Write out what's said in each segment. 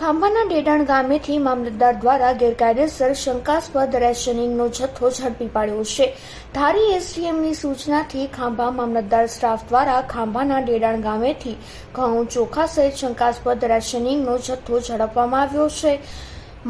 ખાંભાના ડેડાણ ગામેથી મામલતદાર દ્વારા ગેરકાયદેસર શંકાસ્પદ રેશનિંગનો જથ્થો ઝડપી પાડ્યો છે. ધારી એસડીએમની સૂચનાથી ખાંભા મામલતદાર સ્ટાફ દ્વારા ખાંભાના ડેડાણ ગામેથી ઘઉં ચોખા સહિત શંકાસ્પદ રેશનિંગનો જથ્થો ઝડપવામાં આવ્યો છે.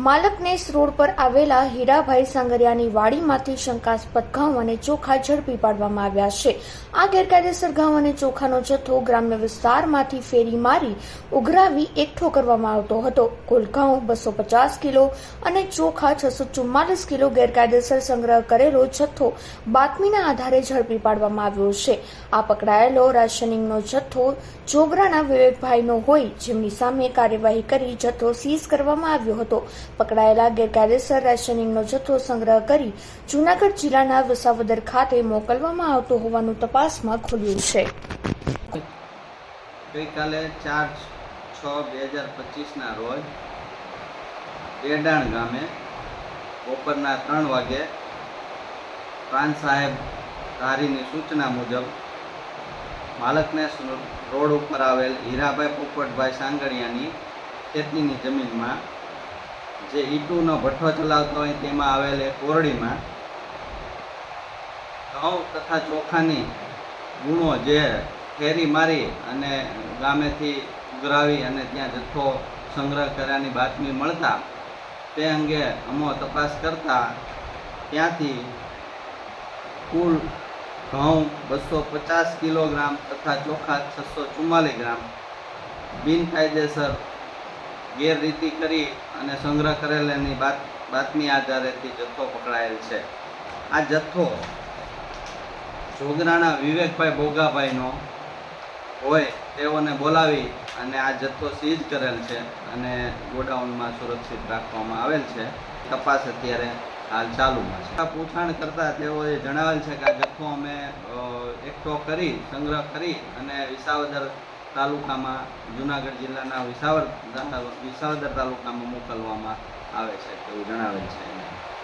માલકનેસ રોડ પર આવેલા હીરાભાઈ સાંગરિયાની વાડીમાંથી શંકાસ્પદ ઘઉં અને ચોખા ઝડપી પાડવામાં આવ્યા છે. આ ગેરકાયદેસર ઘઉં અને ચોખાનો જથ્થો ગ્રામ્ય વિસ્તારમાંથી ફેરી મારી ઉઘરાવી એકઠો કરવામાં આવતો હતો. કુલ ઘઉં બસો પચાસ કિલો અને ચોખા છસો ચુમ્માલીસ કિલો ગેરકાયદેસર સંગ્રહ કરેલો જથ્થો બાતમીના આધારે ઝડપી પાડવામાં આવ્યો છે. આ પકડાયેલો રાશનિંગનો જથ્થો જોગરાના વિવેકભાઈનો હોય, જેમની સામે કાર્યવાહી કરી જથ્થો સીઝ કરવામાં આવ્યો હતો. પકડાયેલા ગેરકાયદેસર રેશનિંગનો જથ્થો સંગ્રહ કરી જૂનાગઢ જિલ્લાના વિસાવદર ખાતે મોકલવામાં આવતો હોવાનું તપાસમાં ખુલ્યું છે. ગઈકાલે ચાર છ બે હજાર પચીસના રોજ ડેડાણ ગામે બપોરના ત્રણ વાગે પ્રાંત સાહેબ ધારીની સૂચના મુજબ માલકને રોડ ઉપર આવેલ હીરાભાઈ પોપટભાઈ સાંગળિયાની ખેતીની જમીનમાં જે ઈટુનો ભઠ્ઠો ચલાવતો હોય તેમાં આવેલ એક ઓરડીમાં ઘઉં તથા ચોખાની ગુણો જે ફેરી મારી અને ગામેથી ઉઘરાવી અને ત્યાં જથ્થો સંગ્રહ કર્યાની બાતમી મળતા તે અંગે અમો તપાસ કરતા ત્યાંથી કુલ ઘઉં બસો પચાસ કિલોગ્રામ તથા ચોખા છસો ચુમ્માલીસ ગ્રામ. બિનકાયદેસર ગેરરીતિ કરી અને સંગ્રહ કરેલાની બાત, બાતમી આધારેથી જથ્થો પકડાયેલ છે. આ જથ્થો જોગરાણા વિવેકભાઈ બોગાભાઈનો હોય તેઓને બોલાવી અને આ જથ્થો સીઝ કરેલ છે અને ગોડાઉનમાં સુરક્ષિત રાખવામાં આવેલ છે. તપાસ અત્યારે હાલ ચાલુમાં છે. આ પૂછાણ કરતાં તેઓએ જણાવેલ છે કે આ જથ્થો અમે એકઠો કરી, સંગ્રહ કરી અને વિસાવદર તાલુકામાં જુનાગઢ જિલ્લાના વિસાવર વિસાવદર તાલુકામાં મોકલવામાં આવે છે તેવું જણાવેલ છે.